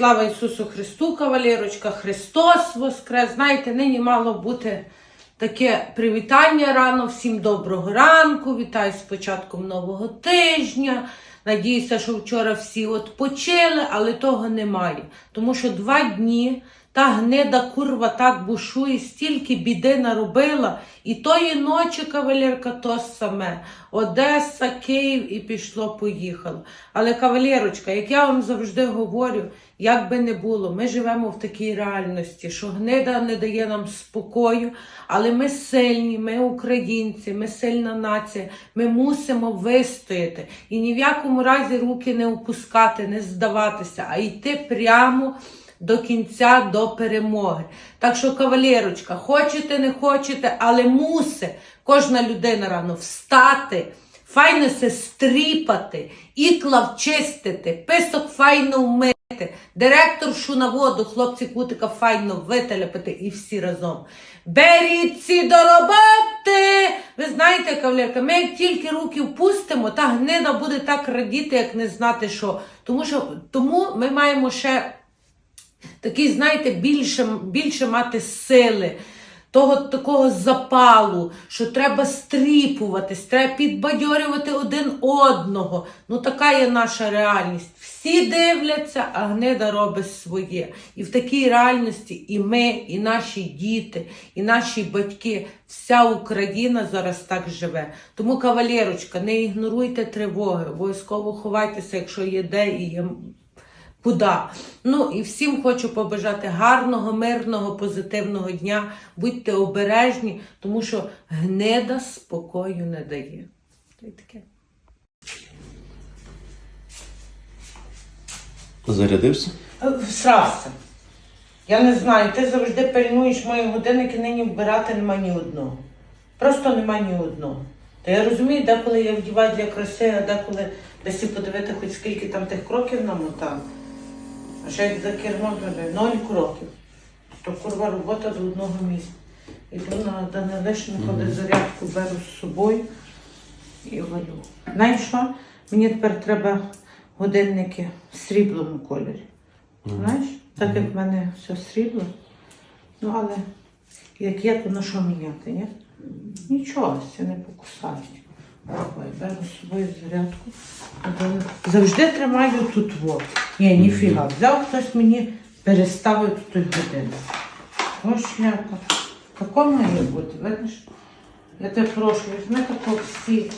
Слава Ісусу Христу, кавалерочка, Христос Воскрес. Знаєте, нині мало бути таке привітання рано. Всім доброго ранку. Вітаю з початком нового тижня. Надіюся, що вчора всі відпочили, але того немає. Тому що два дні та гнида курва так бушує, стільки біди наробила. І тої ночі кавалерка то саме. Одеса, Київ і пішло-поїхало. Але кавалерочка, як я вам завжди говорю, як би не було, ми живемо в такій реальності, що гнида не дає нам спокою, але ми сильні, ми українці, ми сильна нація, ми мусимо вистояти і ні в якому разі руки не опускати, не здаватися, а йти прямо до кінця, до перемоги. Так що, кавалерочка, хочете, не хочете, але мусить кожна людина рано встати, файно се стріпати, ікла вчистити, писок файно вмити, директоршу на воду, хлопці кутика файно вителепити і всі разом. Беріться до роботи! Ви знаєте, кавалерка, ми як тільки руки впустимо, та гнида буде так радіти, як не знати що. Тому що тому ми маємо ще такий, знаєте, більше, більше мати сили, того такого запалу, що треба стріпуватись, треба підбадьорювати один одного. Ну, така є наша реальність. Всі дивляться, а гнида робить своє. І в такій реальності і ми, і наші діти, і наші батьки, вся Україна зараз так живе. Тому, кавалерочка, не ігноруйте тривоги, обов'язково ховайтеся, якщо є де і є куди. Ну і всім хочу побажати гарного, мирного, позитивного дня. Будьте обережні, тому що гнида спокою не дає. Та таке. Зарядився? Е, Всрався. Я не знаю, ти завжди пильнуєш мої годинники, нині вбирати нема ні одного. Просто нема ні одного. Та я розумію, деколи я вдіваю для краси, а деколи десь подивити, хоч скільки там тих кроків намотав. А ще як за кермом зробив, ноль кроків. То курва робота до одного місця. Іду на Данилишника, де зарядку беру з собою і валю. Знаєш що? Мені тепер треба годинники в сріблому кольорі. Знаєш? Так як в мене все срібло. Ну, але як є, то на що міняти, ні? Нічого, це не покусають. Ой, беру з собою зарядку. Завжди тримаю тут вот. Ні, ніфіга. Взяв хтось мені переставив тут годинник. Ось шляпа. Тако має бути, видиш? Я тебе прошу, візьми тако всі,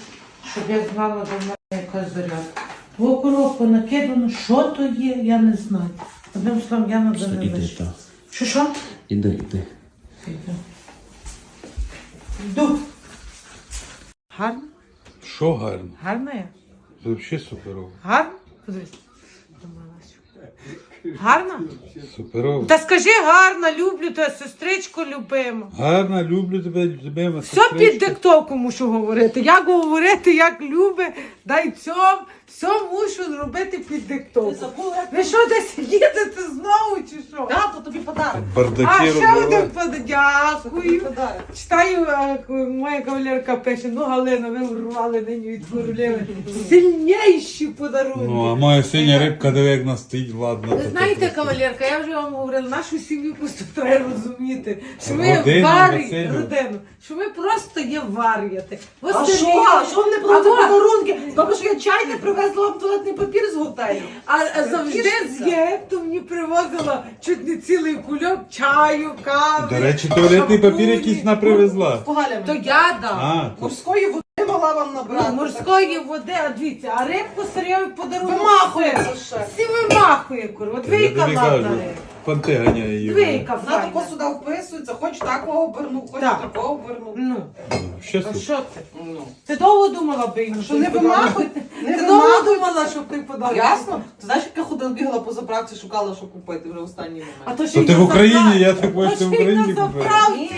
щоб я знала, до мене якась зарядка. Твою коробку накидано, що то є, я не знаю. Одним словом, я на не іди, Що що? Іди, іди. Йду. Гарно? Що гарно? Гарно я? Це взагалі суперово. Гарно? Подивись. Гарно? Суперово. Та скажи гарно, люблю тебе, сестричко любима. Гарно, люблю тебе, любима Все під диктовку мушу говорити. Як говорити, як люби, дай цьом, все мушу зробити під диктовку. Ви що десь їдете знову чи що? То тобі подарок. А, Бардаки ще робила. один под- дякую. Подарок. Читаю, а, моя кавалерка пише, ну Галина, ви урвали нині від королеви. Сильніші подарунки. Ну, а моя синя рибка, диви, як стоїть, ладно. Знаєте, кавалерка, я вже вам говорила, нашу сім'ю просто треба розуміти, що ми Родину, варі, весіллю. родину, що ми просто є вар'яти. А що? А що не було А за подарунки? Тому що я чайник привезла вам туалетний папір з готелю. А, а завжди з Єгипту мені привозила чуть не цілий кульок чаю, кави. До речі, туалетний папір якийсь вона привезла. То я дам. А, то Морської води мала вам набрати. Ну, морської води, а дивіться, а рибку серйозно подарунок. Вимахує лише. Всі вимахує, курва. я Двійка тобі ладна риба. панти ганяє її. Двійка тако файна. сюди вписується, хоч такого оберну, хоч Так. такого оберну. Ну, Ще а супер. що ти? Ну. Ти довго думала би йому, Що не той вимахуй, не Ти довго вимахуй. думала, щоб ти подарунок? Ясно? Ти знаєш, як я ходила, бігала по заправці, шукала, що купити вже в останній А момент. то ще То й ти на в Україні, заправці. я так бачу, ти в Україні купила. заправці. Ні,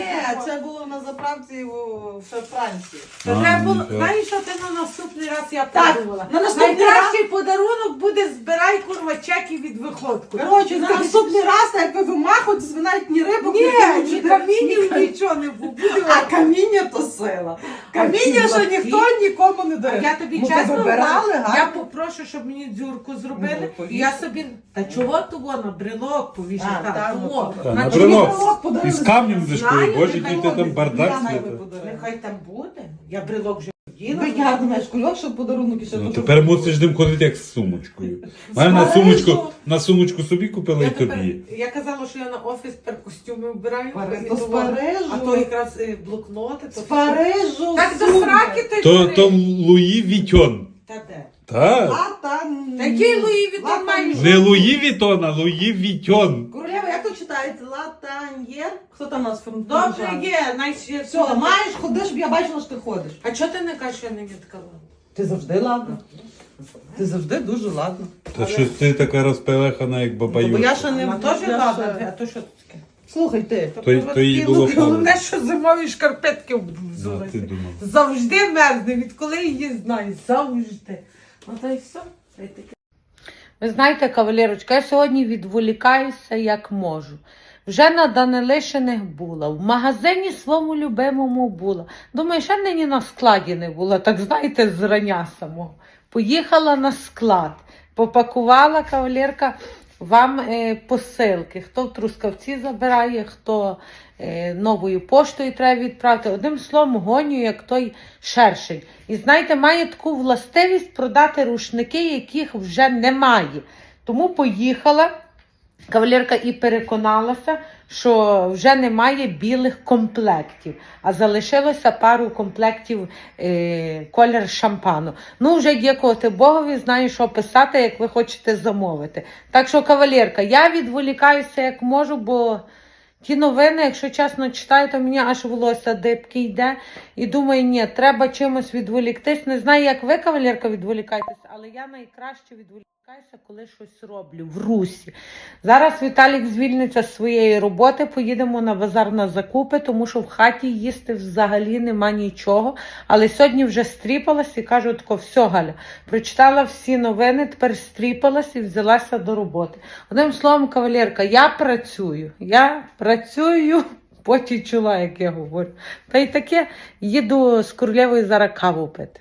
це було на заправці в ще в Франції. Та А, треба було, нічого. знаєш, що ти на наступний раз я Так, подумала? на наступний Найкращий подарунок буде збирай курва чеки від виходку. Коротше, на наступний раз, як ви вимахуєте, навіть ні рибок, Ні, не ні камінів, нічого не буде. А каміння то сила. Каміння ще ніхто нікому не А дає. я тобі Ну, чесно забирали, я попрошу, щоб мені дзюрку зробили. Ну, і я собі. Та чого того на брелок ну, Та, На чому брелок. брелок подарили? Камнем коли, боже, нехай ти там бардак. Нехай там буде. Я брелок вже вділа. Ви я думаєш, кульок, щоб подарунок і ще Ну дуже- тепер мусиш ним ходити як з сумочкою. Мене на сумочку, на сумочку собі купила Я, і тепер, тобі. я казала, що я на офіс тепер костюми вбираю. І то з. Парижу. А то якраз е, блокноти. То З Парижу. Так до сумка. сраки ти То, то Луї Вітьон. Та де? Так. Латан. Та який Луї Вітон Латан- маєш? Не Луї Вітон, а Луї Вітьон. Королева, як то читається? Латаньєр? Хто там у нас фон- Добре, є, найшвидше. Все, маєш, ходиш, я бачила, що ти ходиш. А чого ти не кажеш, що я не відкала? Ти завжди ладна. Ти завжди дуже ладна. Та щось ти така розпелехана, як баба Ну, бо я ще не Вона теж я ладна, ще- а то що таке? Слухай ти. То, то їй було Головне, що зимові шкарпетки Да, ти думав. Завжди мерзне, відколи її знаю, завжди. Ну. Ви знаєте, кавалерочка, я сьогодні відволікаюся як можу. Вже на Данилишиних була, в магазині своєму любимому була. Думаю, ще нині на складі не була, так знаєте, зрання самого. Поїхала на склад, попакувала кавалерка вам е, посилки. Хто в Трускавці забирає, хто е, новою поштою треба відправити. Одним словом, гоню, як той шершень. І знаєте, має таку властивість продати рушники, яких вже немає. Тому поїхала. Кавалерка і переконалася, що вже немає білих комплектів, а залишилося пару комплектів е, колір шампану. Ну, вже дякувати Богові, знаю, що писати, як ви хочете замовити. Так що, кавалерка, я відволікаюся як можу, бо ті новини, якщо чесно читаю, то мені аж волосся дибки йде. І думаю, ні, треба чимось відволіктись. Не знаю, як ви, кавалерка, відволікаєтесь, але я найкраще відволікаюся, коли щось роблю в русі. Зараз Віталік звільниться з своєї роботи, поїдемо на базар на закупи, тому що в хаті їсти взагалі нема нічого. Але сьогодні вже стріпалась і кажу тако, все, Галя, прочитала всі новини, тепер стріпалась і взялася до роботи. Одним словом, кавалерка, я працюю, я працюю. Поті чула, як я говорю. Та й таке їду з королевою зараз каву пити.